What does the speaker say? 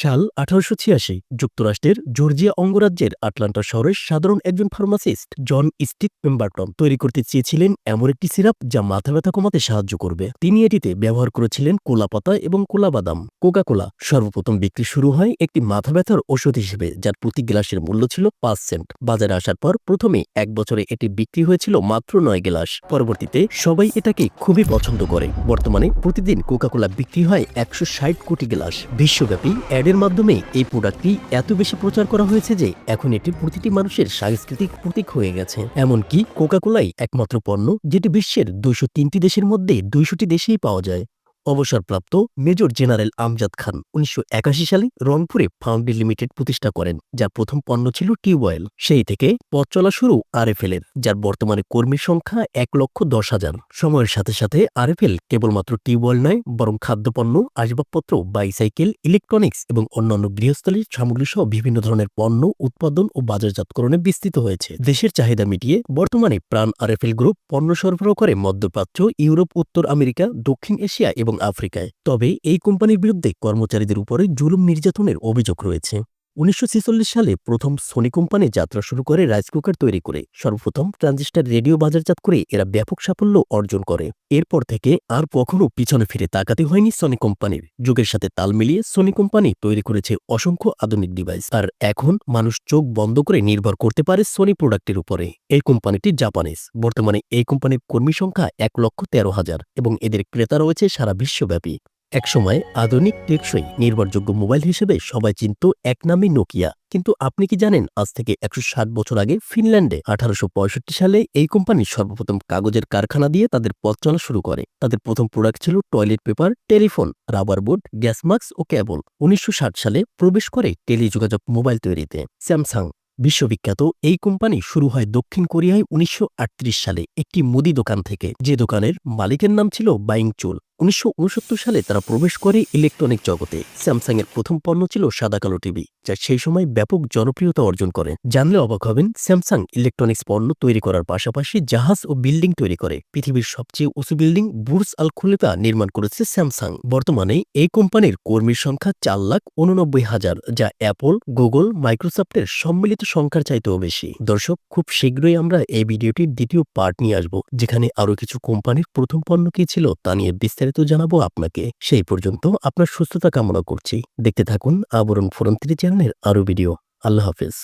সাল আঠারোশো ছিয়াশি, যুক্তরাষ্ট্রের জর্জিয়া অঙ্গরাজ্যের আটলান্টা শহরের সাধারণ একজন ফার্মাসিস্ট জন স্টিক পেম্বারটন তৈরি করতে চেয়েছিলেন এমন একটি সিরাপ যা মাথা ব্যথা কমাতে সাহায্য করবে। তিনি এটিতে ব্যবহার করেছিলেন কোলা পাতা এবং কোলা বাদাম। কোকা কোলা সর্বপ্রথম বিক্রি শুরু হয় একটি মাথা ব্যথার ওষুধ হিসেবে, যার প্রতি গ্লাসের মূল্য ছিল পাঁচ সেন্ট। বাজারে আসার পর প্রথমে এক বছরে এটি বিক্রি হয়েছিল মাত্র নয় গ্লাস। পরবর্তীতে সবাই এটাকে খুবই পছন্দ করে। বর্তমানে প্রতিদিন কোকা কোলা বিক্রি হয় একশো ষাট কোটি গ্লাস। বিশ্বব্যাপী অ্যাডের মাধ্যমে এই প্রোডাক্টটি এত বেশি প্রচার করা হয়েছে যে এখন এটি প্রতিটি মানুষের সাংস্কৃতিক প্রতীক হয়ে গেছে। এমনকি কোকাকোলাই একমাত্র পণ্য যেটি বিশ্বের দুইশো তিনটি দেশের মধ্যে দুইশোটি দেশেই পাওয়া যায়। অবসরপ্রাপ্ত মেজর জেনারেল আমজাদ খান উনিশশো একাশি সালে রংপুরে ফাউন্ডি লিমিটেড প্রতিষ্ঠা করেন, যার প্রথম পণ্য ছিল টিউবওয়েল। সেই থেকে পথ চলা শুরু আরএফএল এর, যার বর্তমানে কর্মীর সংখ্যা এক লক্ষ দশ হাজার। সময়ের সাথে সাথে আরএফএল কেবলমাত্র টিউবওয়েল নয়, বরং খাদ্যপণ্য, আসবাবপত্র, বাইসাইকেল, ইলেকট্রনিক্স এবং অন্যান্য গৃহস্থলীর সামগ্রী সহ বিভিন্ন ধরনের পণ্য, উৎপাদন ও বাজারজাতকরণে বিস্তৃত হয়েছে। দেশের চাহিদা মিটিয়ে বর্তমানে প্রাণ আরএফএল গ্রুপ পণ্য সরবরাহ করে মধ্যপ্রাচ্য, ইউরোপ, উত্তর আমেরিকা, দক্ষিণ এশিয়া এবং আফ্রিকায়। তবে এই কোম্পানির বিরুদ্ধে কর্মচারীদের উপরে জুলুম নির্যাতনের অভিযোগ রয়েছে। উনিশশো ছেচল্লিশ সালে প্রথম সোনি কোম্পানি যাত্রা শুরু করে রাইস কুকার তৈরি করে। সর্বপ্রথম ট্রানজিস্টার রেডিও বাজারজাত করে এরা ব্যাপক সাফল্য অর্জন করে। এরপর থেকে আর কখনো পিছনে ফিরে তাকাতে হয়নি সনি কোম্পানির। যুগের সাথে তাল মিলিয়ে সনি কোম্পানি তৈরি করেছে অসংখ্য আধুনিক ডিভাইস আর এখন মানুষ চোখ বন্ধ করে নির্ভর করতে পারে সনি প্রোডাক্টের উপরে। এই কোম্পানিটি জাপানিজ বর্তমানে এই কোম্পানির কর্মী সংখ্যা এক লক্ষ তেরো হাজার এবং এদের ক্রেতা রয়েছে সারা বিশ্বব্যাপী। একসময় আধুনিক টেকসই নির্ভরযোগ্য মোবাইল হিসেবে সবাই চিনত এক নামে নোকিয়া। কিন্তু আপনি কি জানেন, আজ থেকে একশো ষাট বছর আগে ফিনল্যান্ডে আঠারোশো পঁয়ষট্টি সালে এই কোম্পানি সর্বপ্রথম কাগজের কারখানা দিয়ে তাদের পথ চলা শুরু করে। তাদের প্রথম প্রোডাক্ট ছিল toilet paper telephone rubber board gas mask ও কেবল উনিশশো ষাট সালে প্রবেশ করে টেলিযোগাযোগ মোবাইল তৈরিতে স্যামসাং। বিশ্ববিখ্যাত এই কোম্পানি শুরু হয় দক্ষিণ কোরিয়ায় উনিশশো আটত্রিশ সালে একটি মুদি দোকান থেকে। যে দোকানের মালিকের নাম ছিল বাইং চুল। উনিশশো উনসত্তর সালে তারা প্রবেশ করে ইলেকট্রনিক জগতে। স্যামসাংয়ের প্রথম পণ্য ছিল সাদা কালো টিভি। যা সেই সময় ব্যাপক জনপ্রিয়তা অর্জন করে। জানলে অবাক হবেন, স্যামসাং ইলেকট্রনিক্স পণ্য তৈরি করার পাশাপাশি জাহাজ ও বিল্ডিং তৈরি করে। পৃথিবীর সবচেয়ে উঁচু বিল্ডিং বুর্স আল খলিফা নির্মাণ করেছে স্যামসাং। বর্তমানে এই কোম্পানির কর্মীর সংখ্যা চার লাখ উননব্বই হাজার, যা অ্যাপল, গুগল, মাইক্রোসফটের সম্মিলিত সংখ্যার চাইতেও বেশি। দর্শক, খুব শীঘ্রই আমরা এই ভিডিওটির দ্বিতীয় পার্ট নিয়ে আসব, যেখানে আরও কিছু কোম্পানির প্রথম পণ্য কী ছিল তা নিয়ে বিস্তারিত জানাব আপনাকে। সেই পর্যন্ত আপনার সুস্থতা কামনা করছি। দেখতে থাকুন আবরণ ফোরন চ্যানেলের আরও ভিডিও। আল্লাহ হাফেজ।